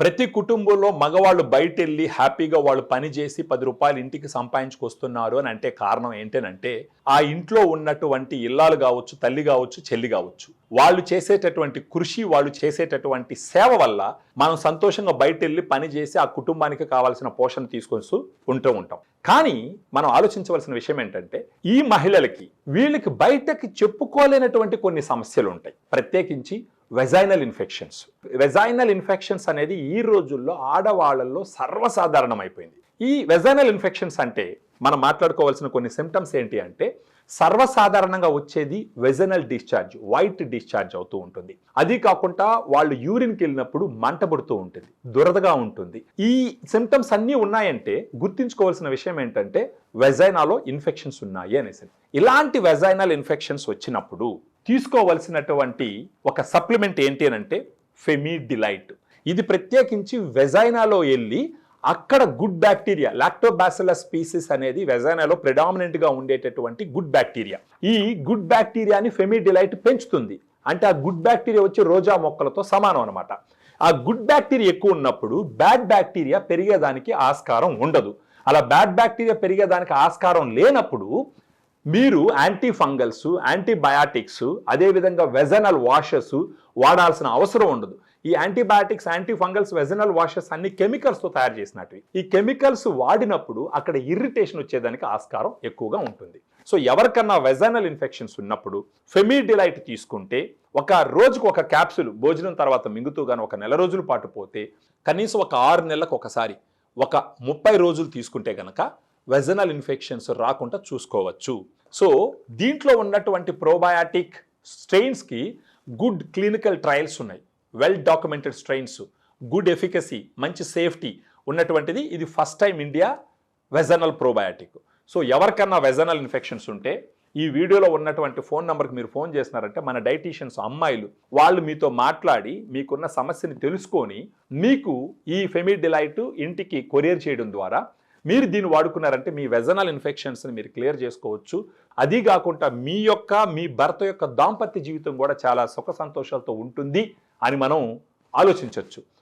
ప్రతి కుటుంబంలో మగవాళ్ళు బయట వెళ్ళి హ్యాపీగా వాళ్ళు పని చేసి పది రూపాయలు ఇంటికి సంపాదించుకొస్తున్నారు అని అంటే కారణం ఏంటనంటే ఆ ఇంట్లో ఉన్నటువంటి ఇల్లాలు కావచ్చు తల్లి కావచ్చు చెల్లి కావచ్చు. వాళ్ళు చేసేటటువంటి కృషి వాళ్ళు చేసేటటువంటి సేవ వల్ల మనం సంతోషంగా బయట వెళ్ళి పని చేసి ఆ కుటుంబానికి కావాల్సిన పోషణ తీసుకొస్తూ ఉంటూ ఉంటాం. కానీ మనం ఆలోచించవలసిన విషయం ఏంటంటే ఈ మహిళలకి వీళ్ళకి బయటకి చెప్పుకోలేనటువంటి కొన్ని సమస్యలు ఉంటాయి. ప్రత్యేకించి వెజైనల్ ఇన్ఫెక్షన్స్ వెజైనల్ ఇన్ఫెక్షన్స్ అనేది ఈ రోజుల్లో ఆడవాళ్ళల్లో సర్వసాధారణం అయిపోయింది ఈ వెజైనల్ ఇన్ఫెక్షన్స్ అంటే మనం మాట్లాడుకోవాల్సిన కొన్ని సిమ్టమ్స్ ఏంటి అంటే సర్వసాధారణంగా వచ్చేది వెజనల్ డిశ్చార్జ్ వైట్ డిశ్చార్జ్ అవుతూ ఉంటుంది. అది కాకుండా వాళ్ళు యూరిన్కి వెళ్ళినప్పుడు మంటబడుతూ ఉంటుంది దురదగా ఉంటుంది. ఈ సిమ్టమ్స్ అన్నీ ఉన్నాయంటే గుర్తుంచుకోవాల్సిన విషయం ఏంటంటే వెజైనాలో ఇన్ఫెక్షన్స్ ఉన్నాయి అనేసి. ఇలాంటి వెజైనల్ ఇన్ఫెక్షన్స్ వచ్చినప్పుడు తీసుకోవలసినటువంటి ఒక సప్లిమెంట్ ఏంటి అని అంటే ఫెమీడిలైట్. ఇది ప్రత్యేకించి వెజైనాలో వెళ్ళి అక్కడ గుడ్ బ్యాక్టీరియా లాక్టోబాసిలస్ స్పీసిస్ అనేది వెజానాలో ప్రిడామినెంట్గా ఉండేటటువంటి గుడ్ బ్యాక్టీరియా ఈ గుడ్ బ్యాక్టీరియాని ఫెమిడిలైట్ పెంచుతుంది. అంటే ఆ గుడ్ బ్యాక్టీరియా వచ్చి రోజా మొక్కలతో సమానం అనమాట ఆ గుడ్ బ్యాక్టీరియా ఎక్కువ ఉన్నప్పుడు బ్యాడ్ బ్యాక్టీరియా పెరిగేదానికి ఆస్కారం ఉండదు. అలా బ్యాడ్ బ్యాక్టీరియా పెరిగేదానికి ఆస్కారం లేనప్పుడు మీరు యాంటీ ఫంగల్స్ యాంటీబయాటిక్స్ అదేవిధంగా వెజనల్ వాషెస్ వాడాల్సిన అవసరం ఉండదు. ఈ antibiotics anti fungals vaginal washes అన్ని కెమికల్స్తో తయారు చేసినటివి ఈ కెమికల్స్ వాడినప్పుడు అక్కడ ఇరిటేషన్ వచ్చేదానికి ఆస్కారం ఎక్కువగా ఉంటుంది. సో ఎవరికన్నా వెజనల్ ఇన్ఫెక్షన్స్ ఉన్నప్పుడు ఫెమిడిలైట్ తీసుకుంటే ఒక రోజుకు ఒక క్యాప్సూల్ భోజనం తర్వాత మింగుతూ కానీ ఒక నెల రోజుల పాటు పోతే కనీసం ఒక ఆరు నెలలకు ఒకసారి ఒక ముప్పై రోజులు తీసుకుంటే గనక వెజనల్ ఇన్ఫెక్షన్స్ రాకుండా చూసుకోవచ్చు. సో దీంట్లో ఉన్నటువంటి ప్రోబయాటిక్ స్ట్రెయిన్స్కి గుడ్ క్లినికల్ ట్రయల్స్ ఉన్నాయి. Well documented strains good efficacy మంచి సేఫ్టీ ఉన్నటువంటిది ఇది first time India vaginal probiotic. So ఎవరికన్నా వెజనల్ ఇన్ఫెక్షన్స్ ఉంటే ఈ వీడియోలో ఉన్నటువంటి ఫోన్ నెంబర్కి మీరు ఫోన్ చేసినారంటే మన డైటీషియన్స్ అమ్మాయిలు వాళ్ళు మీతో మాట్లాడి మీకున్న సమస్యని తెలుసుకొని మీకు ఈ ఫెమిడిలైట్ ఇంటికి కొరియర్ చేయడం ద్వారా మీరు దీన్ని వాడుకున్నారంటే మీ వెజనల్ ఇన్ఫెక్షన్స్ని మీరు క్లియర్ చేసుకోవచ్చు. అది కాకుండా మీ యొక్క మీ భర్త యొక్క దాంపత్య జీవితం కూడా చాలా సుఖ సంతోషాలతో ఉంటుంది. అని మనం ఆలోచించవచ్చు